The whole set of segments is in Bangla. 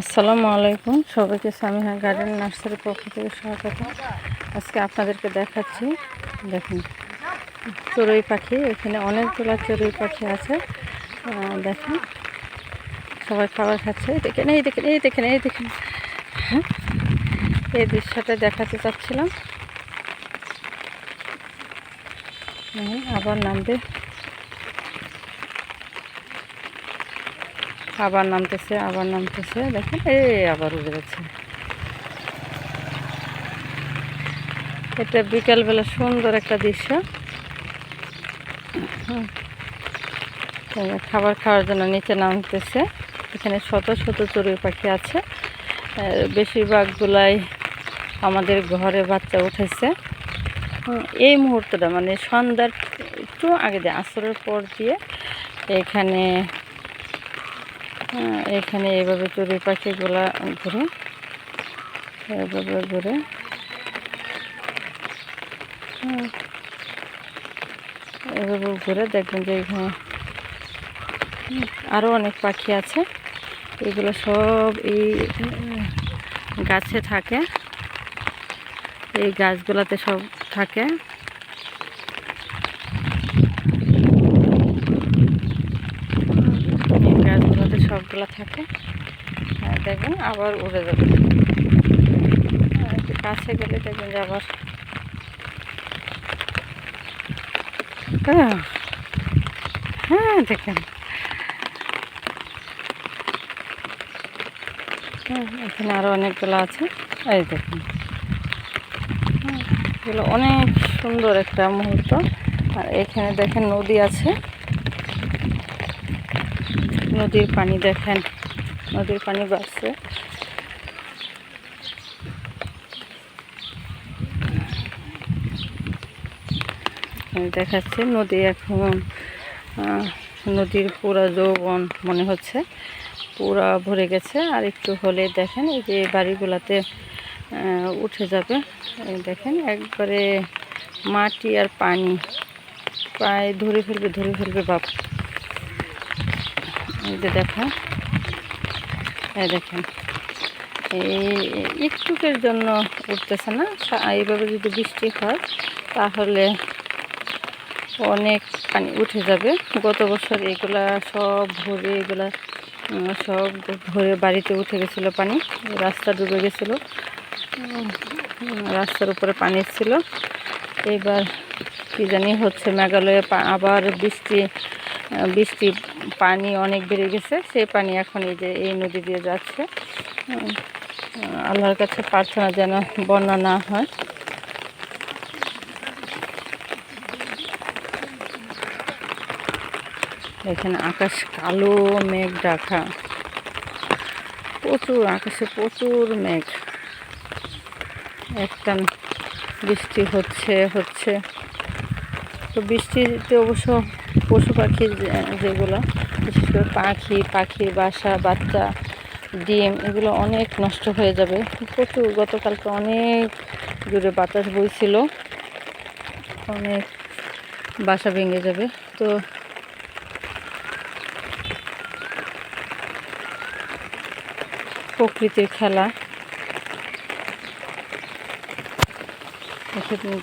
আসসালামু আলাইকুম। সবাইকে সামিহা গার্ডেন নার্সারির পক্ষ থেকে স্বাগত। আজকে আপনাদেরকে দেখাচ্ছি, দেখুন, চড়ুই পাখি। এখানে অনেকগুলো চড়ুই পাখি আছে। দেখেন, সবাই খাবার খাচ্ছে। দেখেন, এই দেখেন এই দেখেন এই দেখেন। হ্যাঁ এই দৃশ্যটা দেখাতে চাচ্ছিলাম। আবার নামবে আবার নামতেছে আবার নামতেছে। দেখেন, এই আবার উড়ে যাচ্ছে। এটা বিকালবেলা সুন্দর একটা দৃশ্য। খাবার খাওয়ার জন্য নিচে নামতেছে। এখানে শত শত চড়ুই পাখি আছে। বেশিরভাগগুলাই আমাদের ঘরে বাচ্চা উঠেছে। এই মুহূর্তটা মানে সন্ধ্যার একটু আগে দিয়ে, আসরের পর দিয়ে এখানে এখানে এইভাবে চড়ুই পাখিগুলা ঘুরে এইভাবে ঘুরে হ্যাঁ, এভাবে ঘুরে দেখবেন যে এখানে আরও অনেক পাখি আছে। এগুলো সব এই গাছে থাকে। এই গাছগুলোতে সব থাকে এই গাছগুলোতে থাকে। আর দেখবেন আবার উড়ে যাবে। কাছে গেলে দেখবেন যে আবার হ্যাঁ হ্যাঁ দেখেন। হ্যাঁ, এখানে আরও অনেকগুলো আছে। এই দেখুন। হ্যাঁ, এগুলো অনেক সুন্দর একটা মুহূর্ত। আর এখানে দেখেন নদী আছে। নদীর পানি দেখেন, নদীর পানি বাড়ছে। দেখাচ্ছে নদী এখন নদীর পুরা যৌবন মনে হচ্ছে, পুরা ভরে গেছে। আর একটু হলে দেখেন এই যে বাড়িগুলাতে উঠে যাবে। দেখেন একবারে মাটি আর পানি, প্রায় ধরে ফেলবে ধরে ফেলবে বাপ। এই যে দেখেন এই দেখেন। এই একটুকের জন্য উঠতেছে না এইভাবে যদি বৃষ্টি হয়, তাহলে অনেক পানি উঠে যাবে। গত বছর এগুলা সব ভরে, এগুলা সব ভরে বাড়িতে উঠে গেছিল পানি, রাস্তা ডুবে গেছিল। রাস্তার উপরে পানি ছিল। এবার কি জানি হচ্ছে, মেঘালয়ে আবার বৃষ্টি বৃষ্টি পানি অনেক বেড়ে গেছে। সেই পানি এখন এই যে এই নদী দিয়ে যাচ্ছে। আল্লাহর কাছে প্রার্থনা যেন বন্যা না হয়। এখানে আকাশ কালো, মেঘ ঢাকা। প্রচুর, আকাশে প্রচুর মেঘ। একটা বৃষ্টি হচ্ছে হচ্ছে। তো বৃষ্টিতে অবশ্য পশু পাখি যে- যেগুলো, বিশেষ করে পাখি, পাখির বাসা, বাচ্চা, ডিম, এগুলো অনেক নষ্ট হয়ে যাবে। প্রচুর গতকালকে অনেক জোরে বাতাস বইছিল। অনেক বাসা ভেঙে যাবে। তো প্রকৃতির খেলা।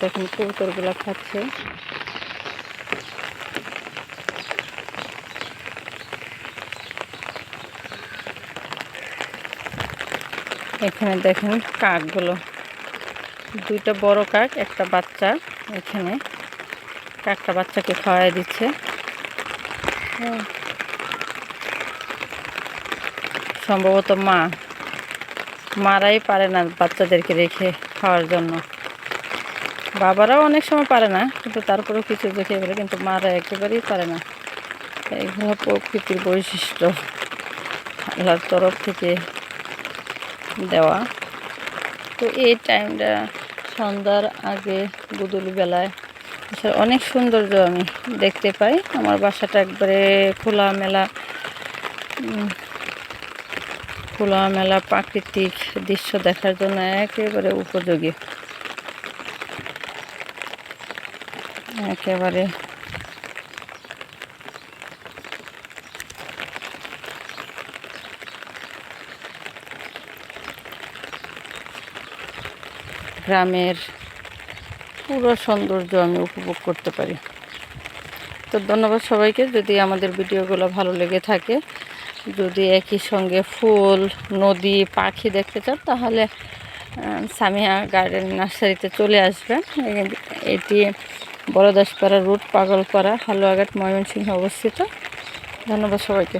দেখেন, কবুতরগুলো খাচ্ছে। এখানে দেখেন কাকগুলো। দুইটা বড় কাক, একটা বাচ্চা এখানে। কাকটা বাচ্চাকে খাওয়াই দিচ্ছে। সম্ভবত মা। মারাই পারে না বাচ্চাদেরকে রেখে খাওয়ার জন্য। বাবারাও অনেক সময় পারে না, কিন্তু তারপরেও কিছু দেখে বলে কিন্তু মারা একেবারেই পারে না। এইগুলো প্রকৃতির বৈশিষ্ট্য। আল্লাহর তরফ থেকে দেওয়া। তো এই টাইমটা সন্ধ্যার আগে গুদুলি বেলায় আসলে অনেক সৌন্দর্য আমি দেখতে পাই। আমার বাসাটা একবারে খোলামেলা খোলামেলা প্রাকৃতিক দৃশ্য দেখার জন্য একেবারে উপযোগী। একেবারে গ্রামের পুরো সৌন্দর্য আমি উপভোগ করতে পারি। তো ধন্যবাদ সবাইকে। যদি আমাদের ভিডিওগুলো ভালো লেগে থাকে, যদি একই সঙ্গে ফুল, নদী, পাখি দেখতে চান তাহলে সামিয়া গার্ডেন নার্সারিতে চলে আসবেন। এটি বড়দাসপাড়া রুট, পাগলপাড়া, হালুয়াঘাট, ময়মনসিংহ অবস্থিত। ধন্যবাদ সবাইকে।